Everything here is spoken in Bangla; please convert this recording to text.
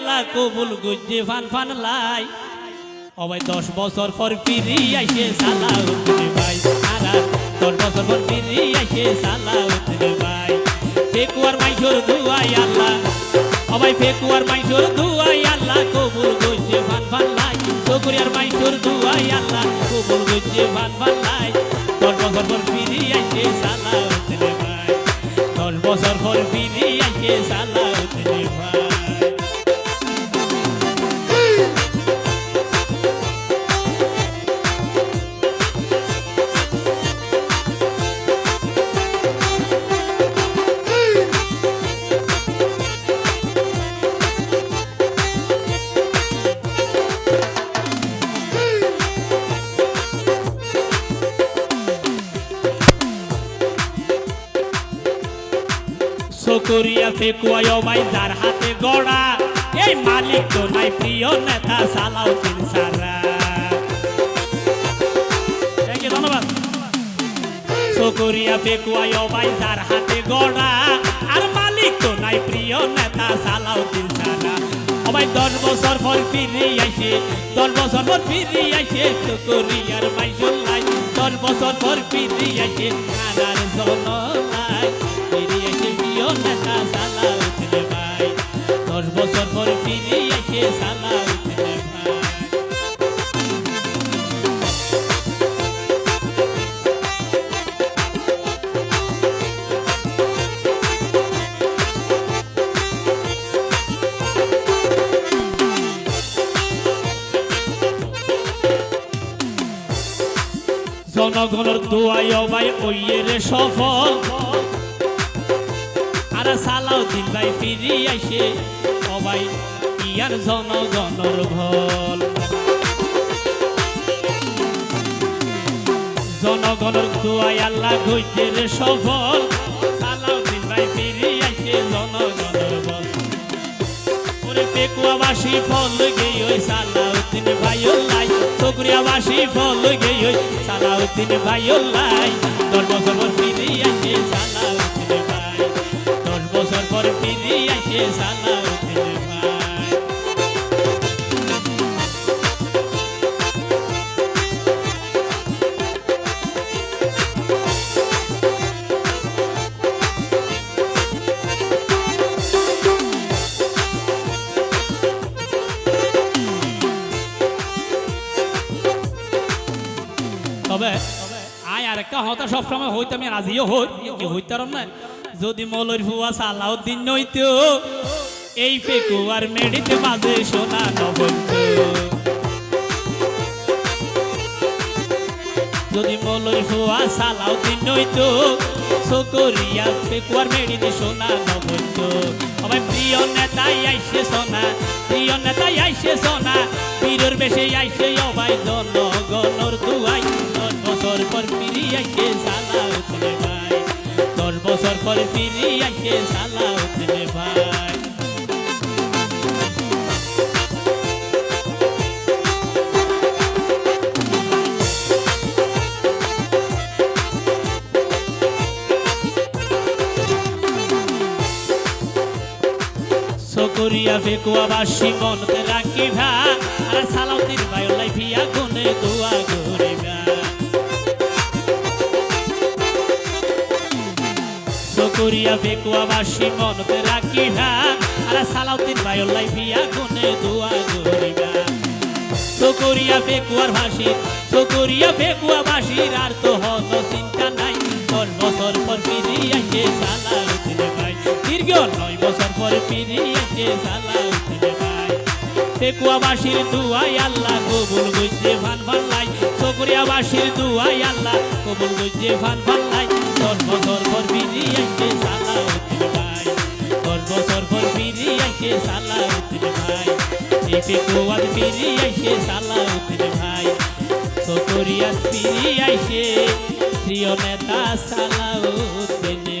আল্লাহ কবুল গুজে ফান ফান লাই। অবাই দশ বছর পর ফিরি আইসে সালাউদ্দিন ভাই। আর, দশ বছর পর ফিরি আইসে সালাউদ্দিন ভাই। ফেকুয়ার মাইসোর দুয়াই আল্লাহ। অবাই ফেকুয়ার মাইসোর দুয়াই আল্লাহ। কবুল গুজে ফান ফান লাই। চকুরিয়ার মাইসোর দুয়াই আল্লাহ। কবুল গুজে ফান ফান লাই। দশ বছর পর ফিরি আইসে সালাউদ্দিন ভাই। দশ বছর পর ফিরি আইসে সালাউদ্দিন সকরিয়া ফেকুয়ায় মাই যার হাতে গড়া। এই মালিক তো নাই প্রিয় নেতা সালাউদ্দিন সারা। Thank you, ধন্যবাদ। যার হাতে গড়া। আর মালিক তো নাই প্রিয় নেতা সালাউদ্দিন সারা। সবাই দশ বছর পর ফিরে আইসে দশ বছর পর ফিরে আইসে সকরিয়ার মাইসুল লাই দশ বছর পর ফিরে আইসে নানার জনলাই জনগণের দোয়াই ভাই, ওইয়ের সফল আর সালাউদ্দিন ভাই ফিরি আইসে সবাই ইয়ার জনগণের ভল জনগণের দোয়াই আল্লাহ গইতের সফল সালাউদ্দিন ভাই ফিরি আইসে, জনগণের ভল ওরে পেকুয়াবাসী ফল গেই ওই সালাউদ্দিন ভাইওল্লাই চকরিয়াবাসী ফল গেই সালাউদ্দিন ভাইওল্লাই দশ বছর পর ফিরে আসে সালাউদ্দিন ভাই। দশ বছর পর ফিরে আসে সালাউদ্দিন তবে আয় আর একটা হতা সবসময় হইতে আমি রাজিও হই। হইতারম না? যদি মলর ফুয়া সালাউদ্দিন নইতো এই পেকুয়ার মেডিতে বাজে সোনা নবন্ত যদি মলর ফুয়া সালাউদ্দিন নইতো সকরিয়া পেকুয়ার মেডিতে সোনা নবন্ত আমার প্রিয় নেতাই আইসে সোনা, প্রিয় নেতাই আইসে সোনা বীরের বেশে আইসে অবাই জনগণর দুয়াই। দশ বছর পর ফিরি আইসে সালাউদ্দিন ভাই। দশ বছর পর ফিরি আইসে সালাউদ্দিন ভাই। সকরিয়া ফেকুয়াবাসী মনতে রাখিবা আর সালাউদ্দিন ভাই লাইফিয়া গুনে দোয়া সকরিয়া ফেকুয়াবাসী মনতে রাখিবা আর সালাউদ্দিন ভাই লাইফিয়া গুনে দোয়া করিবা। সকরিয়া ফেকুয়ার ভাসি সকরিয়া ফেকুয়া ভাসির আর তো হন চিন্তা নাই। দশ বছর পর ফিরি আইসে সালাউদ্দিন ভাই দীর্ঘ নয় বছর পর ফিরি আইসে সালাউদ্দিন ভাই ফেকুয়াবাসীর দুয়াই আল্লাহ কবুল গুজে ভান ভান লাই। সকরিয়াবাসীর দুয়াই আল্লাহ কবুল গুজে ভান ভান লাই। দশ বছর পেকুয়ার পিড়ি আইসে সালাউদ্দিন ভাই। সকরিয়া পিড়ি আইসে প্রিয় নেতা সালাউদ্দিন